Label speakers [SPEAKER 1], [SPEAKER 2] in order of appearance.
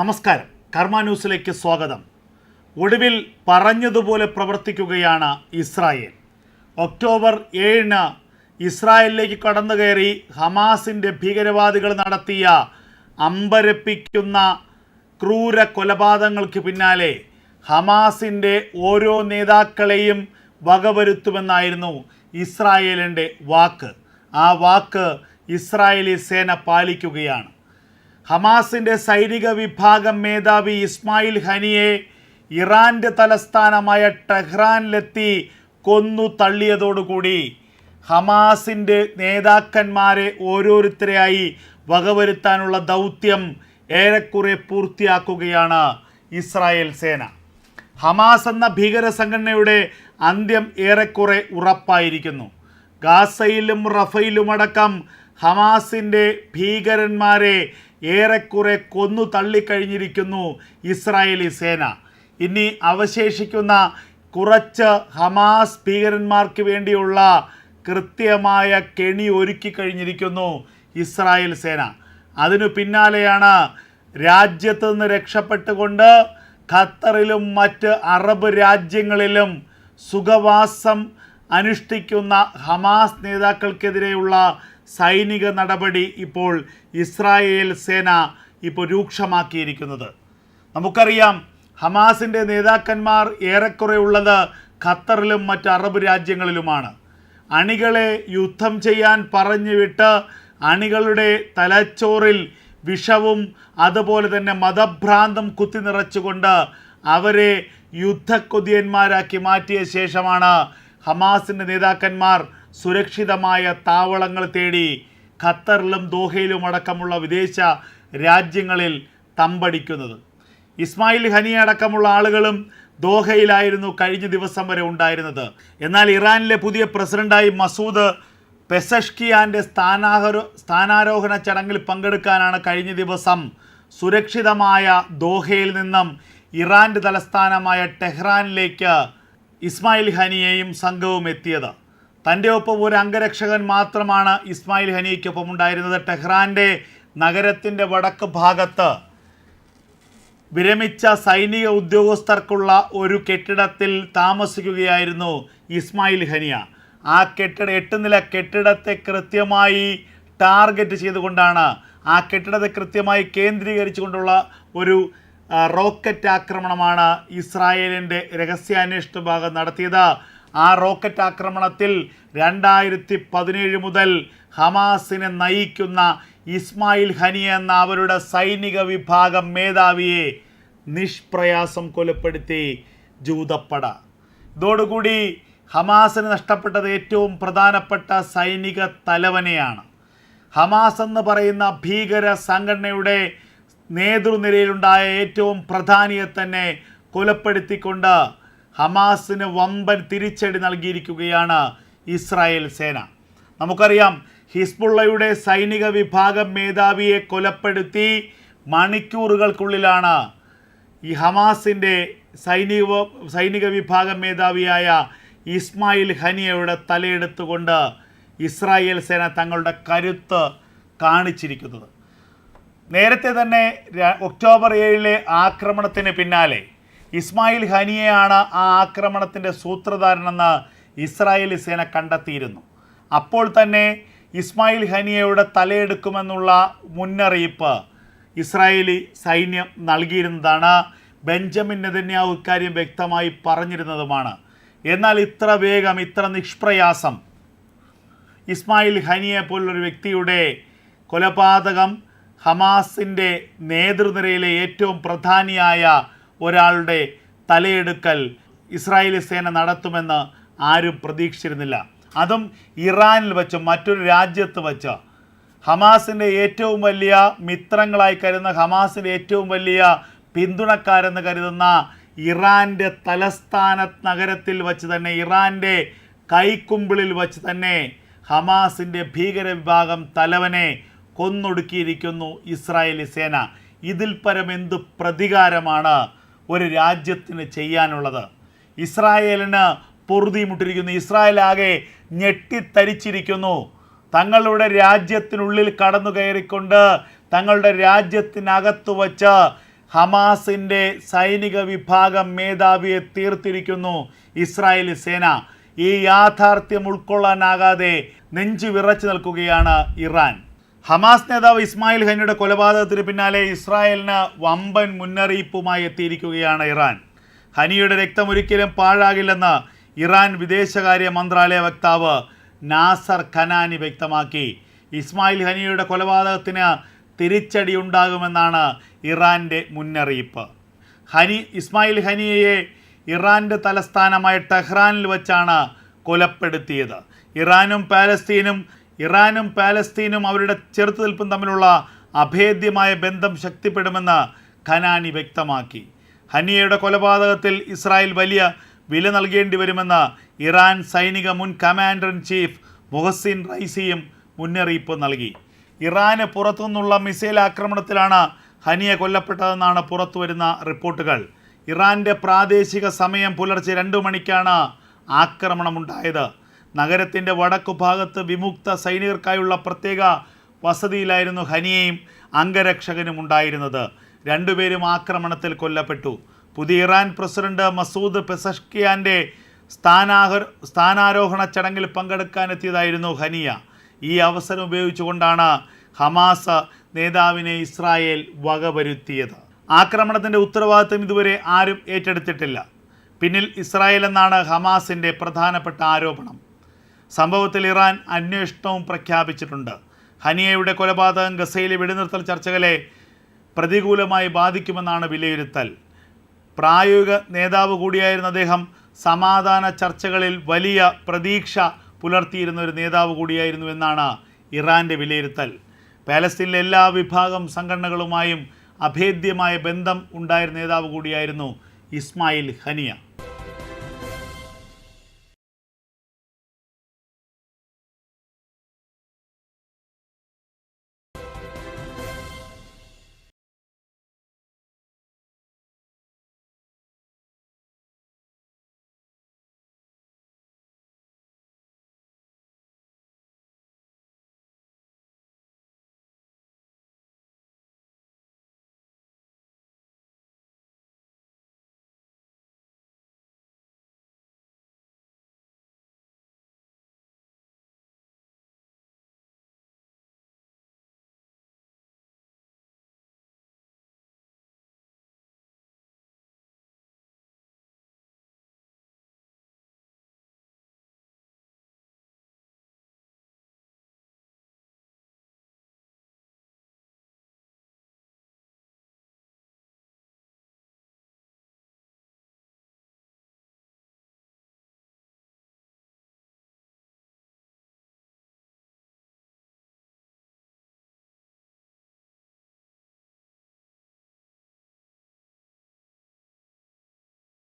[SPEAKER 1] നമസ്കാരം. കർമ്മ ന്യൂസിലേക്ക് സ്വാഗതം. ഒടുവിൽ പറഞ്ഞതുപോലെ പ്രവർത്തിക്കുകയാണ് ഇസ്രായേൽ. ഒക്ടോബർ ഏഴിന് ഇസ്രായേലിലേക്ക് കടന്നു കയറി ഹമാസിന്റെ ഭീകരവാദികൾ നടത്തിയ അമ്പരപ്പിക്കുന്ന ക്രൂര കൊലപാതകങ്ങൾക്ക് പിന്നാലെ ഹമാസിന്റെ ഓരോ നേതാക്കളെയും വകവരുത്തുമെന്നായിരുന്നു ഇസ്രായേലിന്റെ വാക്ക്. ആ വാക്ക് ഇസ്രായേലി സേന പാലിക്കുകയാണ്. ഹമാസിന്റെ സൈനിക വിഭാഗം മേധാവി ഇസ്മായിൽ ഹനിയെ ഇറാന്റെ തലസ്ഥാനമായ ടെഹ്റാനിലെത്തി കൊന്നു തള്ളിയതോടുകൂടി. ഹമാസിന്റെ നേതാക്കന്മാരെ ഓരോരുത്തരെയായി വകവരുത്താനുള്ള ദൗത്യം ഏറെക്കുറെ പൂർത്തിയാക്കുകയാണ് ഇസ്രായേൽ സേന. ഹമാസ് എന്ന ഭീകര സംഘടനയുടെ അന്ത്യം ഏറെക്കുറെ ഉറപ്പായിരിക്കുന്നു. ഗാസയിലും റഫയിലുമടക്കം ഹമാസിന്റെ ഭീകരന്മാരെ ഏറെക്കുറെ കൊന്നു തള്ളിക്കഴിഞ്ഞിരിക്കുന്നു ഇസ്രായേലി സേന. ഇനി അവശേഷിക്കുന്ന കുറച്ച് ഹമാസ് ഭീകരന്മാർക്ക് വേണ്ടിയുള്ള കൃത്യമായ കെണി ഒരുക്കി കഴിഞ്ഞിരിക്കുന്നു ഇസ്രായേൽ സേന. അതിനു പിന്നാലെയാണ് രാജ്യത്തു നിന്ന് രക്ഷപ്പെട്ടുകൊണ്ട് ഖത്തറിലും മറ്റ് അറബ് രാജ്യങ്ങളിലും സുഖവാസം അനുഷ്ഠിക്കുന്ന ഹമാസ് നേതാക്കൾക്കെതിരെയുള്ള സൈനിക നടപടി ഇപ്പോൾ ഇസ്രായേൽ സേന ഇപ്പോൾ രൂക്ഷമാക്കിയിരിക്കുന്നത്. നമുക്കറിയാം ഹമാസിന്റെ നേതാക്കന്മാർ ഏറെക്കുറെ ഉള്ളത് ഖത്തറിലും മറ്റ് അറബ് രാജ്യങ്ങളിലുമാണ്. അണികളെ യുദ്ധം ചെയ്യാൻ പറഞ്ഞു വിട്ട് അണികളുടെ തലച്ചോറിൽ വിഷവും അതുപോലെ തന്നെ മതഭ്രാന്തം കുത്തി നിറച്ചുകൊണ്ട് അവരെ യുദ്ധക്കൊതിയന്മാരാക്കി മാറ്റിയ ശേഷമാണ് ഹമാസിന്റെ നേതാക്കന്മാർ സുരക്ഷിതമായ താവളങ്ങൾ തേടി ഖത്തറിലും ദോഹയിലും അടക്കമുള്ള വിദേശ രാജ്യങ്ങളിൽ തമ്പടിക്കുന്നത്. ഇസ്മായിൽ ഹനി അടക്കമുള്ള ആളുകളും ദോഹയിലായിരുന്നു കഴിഞ്ഞ ദിവസം വരെ ഉണ്ടായിരുന്നത്. എന്നാൽ ഇറാനിലെ പുതിയ പ്രസിഡന്റായി മസൂദ് പെസഷ്കിയാന്റെ സ്ഥാനാഹരോ സ്ഥാനാരോഹണ ചടങ്ങിൽ പങ്കെടുക്കാനാണ് കഴിഞ്ഞ ദിവസം സുരക്ഷിതമായ ദോഹയിൽ നിന്നും ഇറാന്റെ തലസ്ഥാനമായ ടെഹ്റാനിലേക്ക് ഇസ്മായിൽ ഹനിയെയും സംഘവും എത്തിയത്. തന്റെ ഒപ്പം ഒരു അംഗരക്ഷകൻ മാത്രമാണ് ഇസ്മായിൽ ഹനിയ്ക്കൊപ്പം ഉണ്ടായിരുന്നത്. ടെഹ്റാന്റെ നഗരത്തിന്റെ വടക്ക് ഭാഗത്ത് വിരമിച്ച സൈനിക ഉദ്യോഗസ്ഥർക്കുള്ള ഒരു കെട്ടിടത്തിൽ താമസിക്കുകയായിരുന്നു ഇസ്മായിൽ ഹനിയ. ആ കെട്ടിട എട്ട് നില കെട്ടിടത്തെ കൃത്യമായി ടാർഗറ്റ് ചെയ്തുകൊണ്ടാണ് ആ കെട്ടിടത്തെ കൃത്യമായി കേന്ദ്രീകരിച്ചുകൊണ്ടുള്ള ഒരു റോക്കറ്റ് ആക്രമണമാണ് ഇസ്രായേലിന്റെ രഹസ്യാന്വേഷണ വിഭാഗം നടത്തിയത്. ആ റോക്കറ്റ് ആക്രമണത്തിൽ രണ്ടായിരത്തി പതിനേഴ് മുതൽ ഹമാസിനെ നയിക്കുന്ന ഇസ്മായിൽ ഹനി എന്ന അവരുടെ സൈനിക വിഭാഗം മേധാവിയെ നിഷ്പ്രയാസം കൊലപ്പെടുത്തി ജൂതപ്പട. ഇതോടുകൂടി ഹമാസിന് നഷ്ടപ്പെട്ടത് ഏറ്റവും പ്രധാനപ്പെട്ട സൈനിക തലവനെയാണ്. ഹമാസ് എന്ന് പറയുന്ന ഭീകര സംഘടനയുടെ നേതൃനിരയിലുണ്ടായ ഏറ്റവും പ്രധാനിയെ തന്നെ കൊലപ്പെടുത്തിക്കൊണ്ട് ഹമാസിന് വമ്പൻ തിരിച്ചടി നൽകിയിരിക്കുകയാണ് ഇസ്രായേൽ സേന. നമുക്കറിയാം ഹിസ്ബുള്ളയുടെ സൈനിക വിഭാഗം മേധാവിയെ കൊലപ്പെടുത്തി മണിക്കൂറുകൾക്കുള്ളിലാണ് ഈ ഹമാസിന്റെ സൈനിക സൈനിക വിഭാഗം മേധാവിയായ ഇസ്മായിൽ ഹനിയയുടെ തലയെടുത്തുകൊണ്ട് ഇസ്രായേൽ സേന തങ്ങളുടെ കരുത്ത് കാണിച്ചിരിക്കുന്നത്. നേരത്തെ തന്നെ ഒക്ടോബർ ഏഴിലെ ആക്രമണത്തിന് പിന്നാലെ ഇസ്മായിൽ ഹനിയെയാണ് ആ ആക്രമണത്തിന്റെ സൂത്രധാരനെന്ന് ഇസ്രായേലി സേന കണ്ടെത്തിയിരുന്നു. അപ്പോൾ തന്നെ ഇസ്മായിൽ ഹനിയയുടെ തലയെടുക്കുമെന്നുള്ള മുന്നറിയിപ്പ് ഇസ്രായേലി സൈന്യം നൽകിയിരുന്നതാണ്. ബെഞ്ചമിൻ നെതന്യാഹു ഇക്കാര്യം വ്യക്തമായി പറഞ്ഞിരുന്നതുമാണ്. എന്നാൽ ഇത്ര വേഗം ഇത്ര നിഷ്പ്രയാസം ഇസ്മായിൽ ഹനിയെ പോലുള്ളൊരു വ്യക്തിയുടെ കൊലപാതകം ഹമാസിന്റെ നേതൃനിരയിലെ ഏറ്റവും പ്രധാനിയായ ഒരാളുടെ തലയെടുക്കൽ ഇസ്രായേലി സേന നടത്തുമെന്ന് ആരും പ്രതീക്ഷിച്ചിരുന്നില്ല. അതും ഇറാനിൽ വെച്ച് മറ്റൊരു രാജ്യത്ത് വെച്ച്. ഹമാസിന്റെ ഏറ്റവും വലിയ മിത്രങ്ങളായി കരുതുന്ന ഹമാസിന്റെ ഏറ്റവും വലിയ പിന്തുണക്കാരെന്ന് കരുതുന്ന ഇറാന്റെ തലസ്ഥാന നഗരത്തിൽ വച്ച് തന്നെ ഇറാന്റെ കൈക്കുമ്പിളിൽ വച്ച് തന്നെ ഹമാസിന്റെ ഭീകര വിഭാഗം തലവനെ കൊന്നൊടുക്കിയിരിക്കുന്നു ഇസ്രായേലി സേന. ഇതിൽ പരം എന്ത് പ്രതികാരമാണ് ഒരു രാജ്യത്തിന് ചെയ്യാനുള്ളത്. ഇസ്രായേലിന് പൊറുതിമുട്ടിരിക്കുന്നു ഇസ്രായേൽ ആകെ ഞെട്ടിത്തരിച്ചിരിക്കുന്നു. തങ്ങളുടെ രാജ്യത്തിനുള്ളിൽ കടന്നു കയറിക്കൊണ്ട് തങ്ങളുടെ രാജ്യത്തിനകത്ത് വച്ച് ഹമാസിന്റെ സൈനിക വിഭാഗം മേധാവിയെ തീർത്തിരിക്കുന്നു ഇസ്രായേൽ സേന. ഈ യാഥാർത്ഥ്യം ഉൾക്കൊള്ളാനാകാതെ നെഞ്ചു വിറച്ചു നിൽക്കുകയാണ് ഇറാൻ. ഹമാസ് നേതാവ് ഇസ്മായിൽ ഹനിയുടെ കൊലപാതകത്തിന് പിന്നാലെ ഇസ്രായേലിന് വമ്പൻ മുന്നറിയിപ്പുമായി എത്തിയിരിക്കുകയാണ് ഇറാൻ. ഹനിയുടെ രക്തം ഒരിക്കലും പാഴാകില്ലെന്ന് ഇറാൻ വിദേശകാര്യ മന്ത്രാലയ വക്താവ് നാസർ ഖനാനി വ്യക്തമാക്കി. ഇസ്മായിൽ ഹനിയുടെ കൊലപാതകത്തിന് തിരിച്ചടി ഉണ്ടാകുമെന്നാണ് ഇറാന്റെ മുന്നറിയിപ്പ്. ഹനി ഇസ്മായിൽ ഹനിയയെ ഇറാന്റെ തലസ്ഥാനമായ ടെഹ്റാനിൽ വച്ചാണ് കൊലപ്പെടുത്തിയത്. ഇറാനും പാലസ്തീനും ഇറാനും പാലസ്തീനും അവരുടെ ചെറുത്തുനിൽപ്പും തമ്മിലുള്ള അഭേദ്യമായ ബന്ധം ശക്തിപ്പെടുമെന്ന് ഖനാനി വ്യക്തമാക്കി. ഹനിയയുടെ കൊലപാതകത്തിൽ ഇസ്രായേൽ വലിയ വില നൽകേണ്ടി വരുമെന്ന് ഇറാൻ സൈനിക മുൻ കമാൻഡർ ഇൻ ചീഫ് മുഹസിൻ റൈസിയും മുന്നറിയിപ്പ് നൽകി. ഇറാന് പുറത്തുനിന്നുള്ള മിസൈൽ ആക്രമണത്തിലാണ് ഹനിയ കൊല്ലപ്പെട്ടതെന്നാണ് പുറത്തുവരുന്ന റിപ്പോർട്ടുകൾ. ഇറാന്റെ പ്രാദേശിക സമയം പുലർച്ചെ രണ്ടു മണിക്കാണ് ആക്രമണമുണ്ടായത്. നഗരത്തിന്റെ വടക്കു ഭാഗത്ത് വിമുക്ത സൈനികർക്കായുള്ള പ്രത്യേക വസതിയിലായിരുന്നു ഹനിയയും അംഗരക്ഷകനും ഉണ്ടായിരുന്നത്. രണ്ടുപേരും ആക്രമണത്തിൽ കൊല്ലപ്പെട്ടു. പുതിയ ഇറാൻ പ്രസിഡന്റ് മസൂദ് പെസഷ്കിയാന്റെ സ്ഥാനാഹർ സ്ഥാനാരോഹണ ചടങ്ങിൽ പങ്കെടുക്കാനെത്തിയതായിരുന്നു ഹനിയ. ഈ അവസരം ഉപയോഗിച്ചുകൊണ്ടാണ് ഹമാസ് നേതാവിനെ ഇസ്രായേൽ വകവരുത്തിയത്. ആക്രമണത്തിന്റെ ഉത്തരവാദിത്വം ഇതുവരെ ആരും ഏറ്റെടുത്തിട്ടില്ല. പിന്നിൽ ഇസ്രായേൽ എന്നാണ് ഹമാസിന്റെ പ്രധാനപ്പെട്ട ആരോപണം. സംഭവത്തിൽ ഇറാൻ അന്വേഷണവും പ്രഖ്യാപിച്ചിട്ടുണ്ട്. ഹനിയയുടെ കൊലപാതകം ഗസയിലെ വെടിനിർത്തൽ ചർച്ചകളെ പ്രതികൂലമായി ബാധിക്കുമെന്നാണ് വിലയിരുത്തൽ. പ്രായോഗിക നേതാവ് കൂടിയായിരുന്ന അദ്ദേഹം സമാധാന ചർച്ചകളിൽ വലിയ പ്രതീക്ഷ പുലർത്തിയിരുന്ന ഒരു നേതാവ് കൂടിയായിരുന്നു എന്നാണ് ഇറാന്റെ വിലയിരുത്തൽ. പാലസ്തീനിലെ എല്ലാ വിഭാഗം സംഘടനകളുമായും അഭേദ്യമായ ബന്ധം ഉണ്ടായിരുന്ന നേതാവ് കൂടിയായിരുന്നു ഇസ്മായിൽ ഹനിയ.